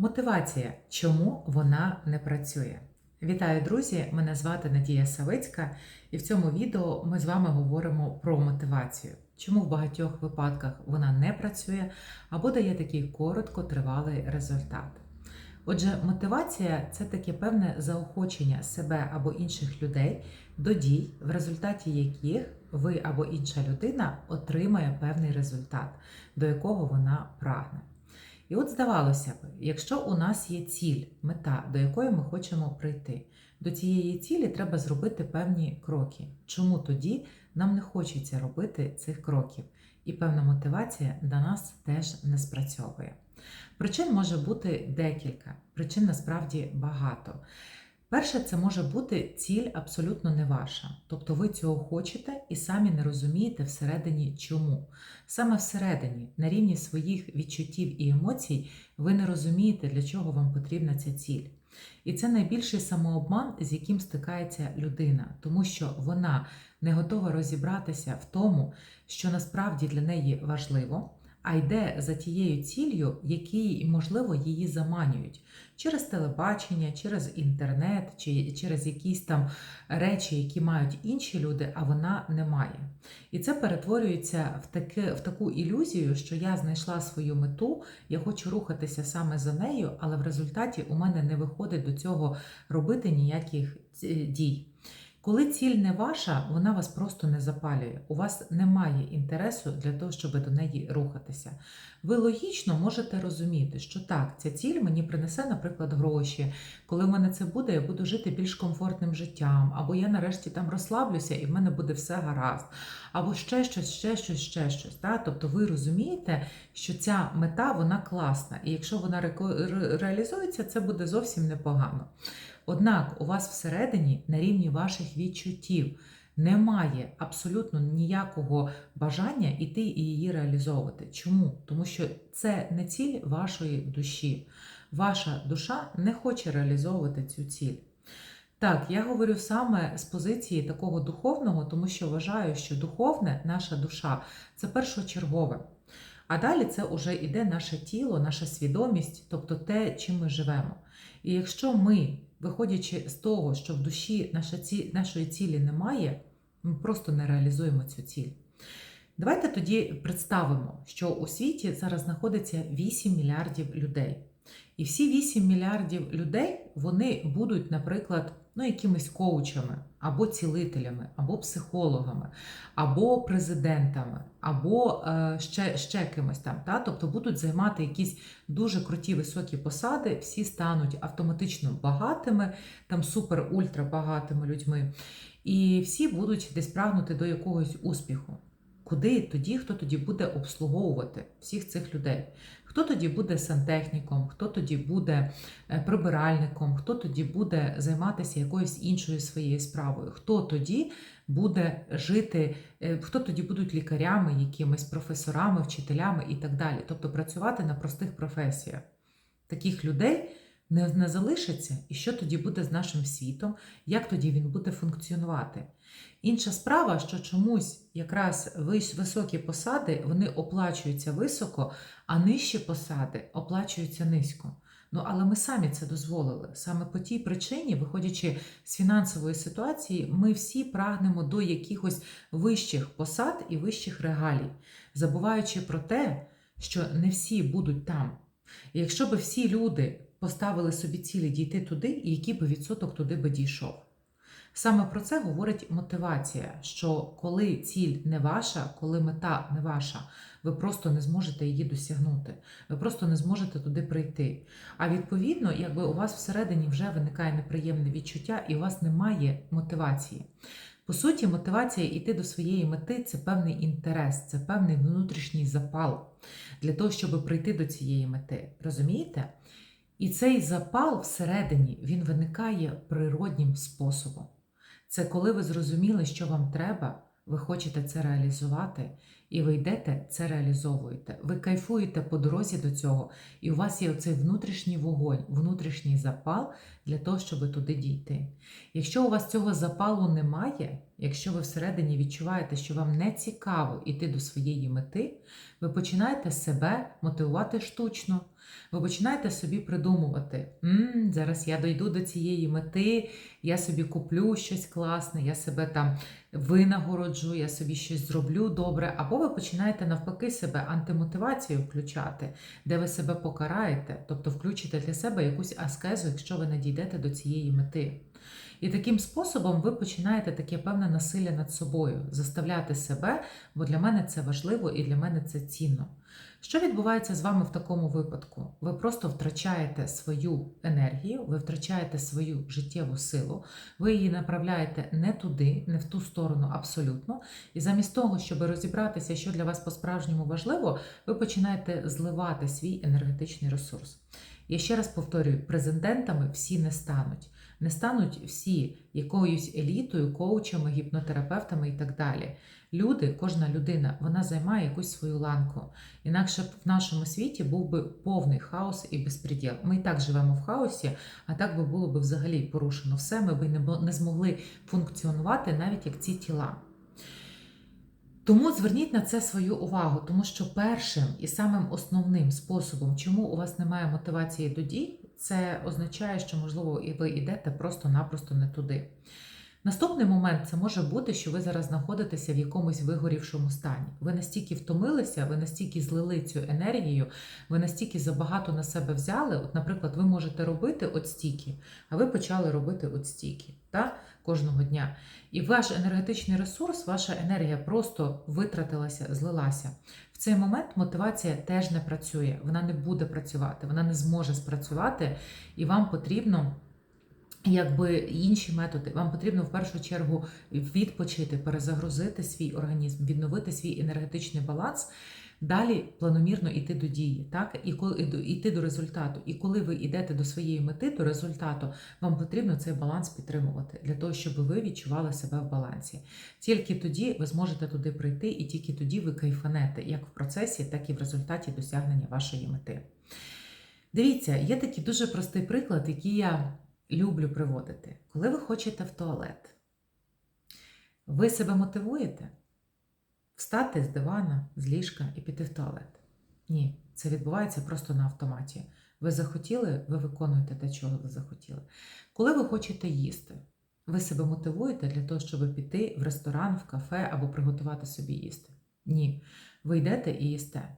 Мотивація. Чому вона не працює? Вітаю, друзі! Мене звати Надія Савицька, і в цьому відео ми з вами говоримо про мотивацію. Чому в багатьох випадках вона не працює або дає такий короткотривалий результат. Отже, мотивація це таке певне заохочення себе або інших людей до дій, в результаті яких ви або інша людина отримає певний результат, до якого вона прагне. І от здавалося б, якщо у нас є ціль, мета, до якої ми хочемо прийти, до цієї цілі треба зробити певні кроки. Чому тоді нам не хочеться робити цих кроків? І певна мотивація до нас теж не спрацьовує. Причин може бути декілька, причин насправді багато. Перше, це може бути ціль абсолютно не ваша. Тобто ви цього хочете і самі не розумієте всередині чому. Саме всередині, на рівні своїх відчуттів і емоцій, ви не розумієте, для чого вам потрібна ця ціль. І це найбільший самообман, з яким стикається людина, тому що вона не готова розібратися в тому, що насправді для неї важливо а йде за тією ціллю, які, можливо, її заманюють через телебачення, через інтернет, чи через якісь там речі, які мають інші люди, а вона не має. І це перетворюється в таке, в таку ілюзію, що я знайшла свою мету, я хочу рухатися саме за нею, але в результаті у мене не виходить до цього робити ніяких е, дій. Коли ціль не ваша, вона вас просто не запалює. У вас немає інтересу для того, щоб до неї рухатися. Ви логічно можете розуміти, що так, ця ціль мені принесе, наприклад, гроші. Коли в мене це буде, я буду жити більш комфортним життям, або я нарешті там розслаблюся і в мене буде все гаразд, або ще щось, ще щось, ще щось. Так? Тобто ви розумієте, що ця мета вона класна, і якщо вона реалізується, це буде зовсім непогано. Однак у вас всередині на рівні ваших відчуттів немає абсолютно ніякого бажання іти і її реалізовувати. Чому? Тому що це не ціль вашої душі. Ваша душа не хоче реалізовувати цю ціль. Так, я говорю саме з позиції такого духовного, тому що вважаю, що духовне, наша душа це першочергове. А далі це вже йде наше тіло, наша свідомість, тобто те, чим ми живемо. І якщо ми виходячи з того, що в душі нашої цілі немає, ми просто не реалізуємо цю ціль. Давайте тоді представимо, що у світі зараз знаходиться 8 мільярдів людей. І всі 8 мільярдів людей вони будуть, наприклад, ну, якимись коучами, або цілителями, або психологами, або президентами, або е, ще ще кимось там. Та? Тобто будуть займати якісь дуже круті високі посади, всі стануть автоматично багатими, там супер-ультра багатими людьми. І всі будуть десь прагнути до якогось успіху. Куди тоді, хто тоді буде обслуговувати всіх цих людей? Хто тоді буде сантехніком, хто тоді буде е, прибиральником, хто тоді буде займатися якоюсь іншою своєю справою? Хто тоді буде жити, е, хто тоді будуть лікарями, якимись професорами, вчителями і так далі? Тобто працювати на простих професіях. Таких людей не, не залишиться, і що тоді буде з нашим світом, як тоді він буде функціонувати. Інша справа, що чомусь якраз високі посади вони оплачуються високо, а нижчі посади оплачуються низько. Ну, але ми самі це дозволили. Саме по тій причині, виходячи з фінансової ситуації, ми всі прагнемо до якихось вищих посад і вищих регалій, забуваючи про те, що не всі будуть там. І якщо б всі люди поставили собі цілі дійти туди, і який би відсоток туди би дійшов. Саме про це говорить мотивація: що коли ціль не ваша, коли мета не ваша, ви просто не зможете її досягнути, ви просто не зможете туди прийти. А відповідно, якби у вас всередині вже виникає неприємне відчуття, і у вас немає мотивації. По суті, мотивація йти до своєї мети це певний інтерес, це певний внутрішній запал для того, щоб прийти до цієї мети. Розумієте? І цей запал всередині він виникає природнім способом. Це коли ви зрозуміли, що вам треба, ви хочете це реалізувати, і ви йдете, це реалізовуєте. Ви кайфуєте по дорозі до цього, і у вас є оцей внутрішній вогонь, внутрішній запал для того, щоб туди дійти. Якщо у вас цього запалу немає, якщо ви всередині відчуваєте, що вам не цікаво йти до своєї мети, ви починаєте себе мотивувати штучно. Ви починаєте собі придумувати: М, зараз я дойду до цієї мети, я собі куплю щось класне, я себе там винагороджу, я собі щось зроблю добре. Або ви починаєте навпаки себе антимотивацію включати, де ви себе покараєте, тобто включите для себе якусь аскезу, якщо ви не дійдете до цієї мети. І таким способом ви починаєте таке певне насилля над собою, заставляти себе, бо для мене це важливо і для мене це цінно. Що відбувається з вами в такому випадку? Ви просто втрачаєте свою енергію, ви втрачаєте свою життєву силу, ви її направляєте не туди, не в ту сторону абсолютно. І замість того, щоб розібратися, що для вас по-справжньому важливо, ви починаєте зливати свій енергетичний ресурс. Я ще раз повторюю: президентами всі не стануть. Не стануть всі якоюсь елітою, коучами, гіпнотерапевтами і так далі. Люди, кожна людина, вона займає якусь свою ланку. Інакше в нашому світі був би повний хаос і безпреділ. Ми і так живемо в хаосі, а так би було б взагалі порушено все. Ми б не змогли функціонувати навіть як ці тіла. Тому зверніть на це свою увагу, тому що першим і самим основним способом, чому у вас немає мотивації до дій, це означає, що, можливо, і ви йдете просто-напросто не туди. Наступний момент це може бути, що ви зараз знаходитеся в якомусь вигорівшому стані. Ви настільки втомилися, ви настільки злили цю енергію, ви настільки забагато на себе взяли. От, наприклад, ви можете робити от стільки, а ви почали робити от стільки, та? кожного дня. І ваш енергетичний ресурс, ваша енергія просто витратилася, злилася. В цей момент мотивація теж не працює, вона не буде працювати, вона не зможе спрацювати, і вам потрібно. Якби інші методи, вам потрібно в першу чергу відпочити, перезагрузити свій організм, відновити свій енергетичний баланс, далі планомірно йти до дії, так і коли йти до результату. І коли ви йдете до своєї мети, до результату, вам потрібно цей баланс підтримувати для того, щоб ви відчували себе в балансі. Тільки тоді ви зможете туди прийти, і тільки тоді ви кайфанете як в процесі, так і в результаті досягнення вашої мети. Дивіться, є такий дуже простий приклад, який я люблю приводити. Коли ви хочете в туалет, ви себе мотивуєте встати з дивана, з ліжка і піти в туалет. Ні, це відбувається просто на автоматі. Ви захотіли, ви виконуєте те, чого ви захотіли. Коли ви хочете їсти, ви себе мотивуєте для того, щоб піти в ресторан, в кафе або приготувати собі їсти. Ні, ви йдете і їсте.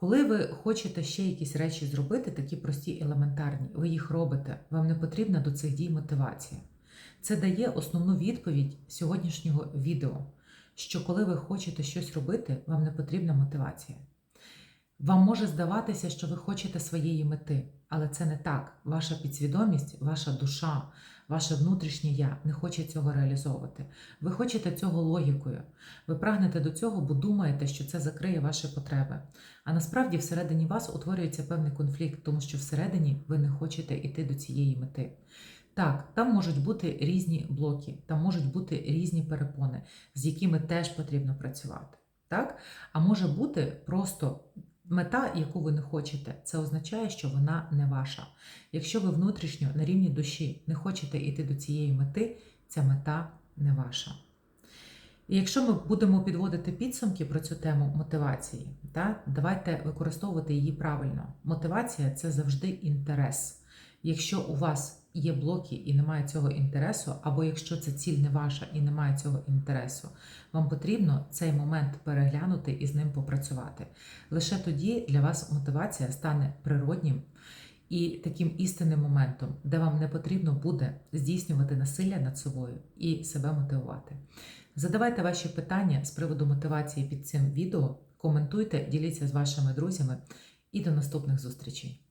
Коли ви хочете ще якісь речі зробити, такі прості, елементарні, ви їх робите, вам не потрібна до цих дій мотивація. Це дає основну відповідь сьогоднішнього відео, що коли ви хочете щось робити, вам не потрібна мотивація. Вам може здаватися, що ви хочете своєї мети, але це не так. Ваша підсвідомість, ваша душа, ваше внутрішнє я не хоче цього реалізовувати. Ви хочете цього логікою. Ви прагнете до цього, бо думаєте, що це закриє ваші потреби. А насправді всередині вас утворюється певний конфлікт, тому що всередині ви не хочете йти до цієї мети. Так, там можуть бути різні блоки, там можуть бути різні перепони, з якими теж потрібно працювати. Так? А може бути просто мета, яку ви не хочете, це означає, що вона не ваша. Якщо ви внутрішньо на рівні душі не хочете йти до цієї мети, ця мета не ваша. І якщо ми будемо підводити підсумки про цю тему мотивації, та, давайте використовувати її правильно. Мотивація це завжди інтерес. Якщо у вас є блоки і немає цього інтересу, або якщо ця ціль не ваша і немає цього інтересу, вам потрібно цей момент переглянути і з ним попрацювати. Лише тоді для вас мотивація стане природнім і таким істинним моментом, де вам не потрібно буде здійснювати насилля над собою і себе мотивувати. Задавайте ваші питання з приводу мотивації під цим відео, коментуйте, діліться з вашими друзями і до наступних зустрічей.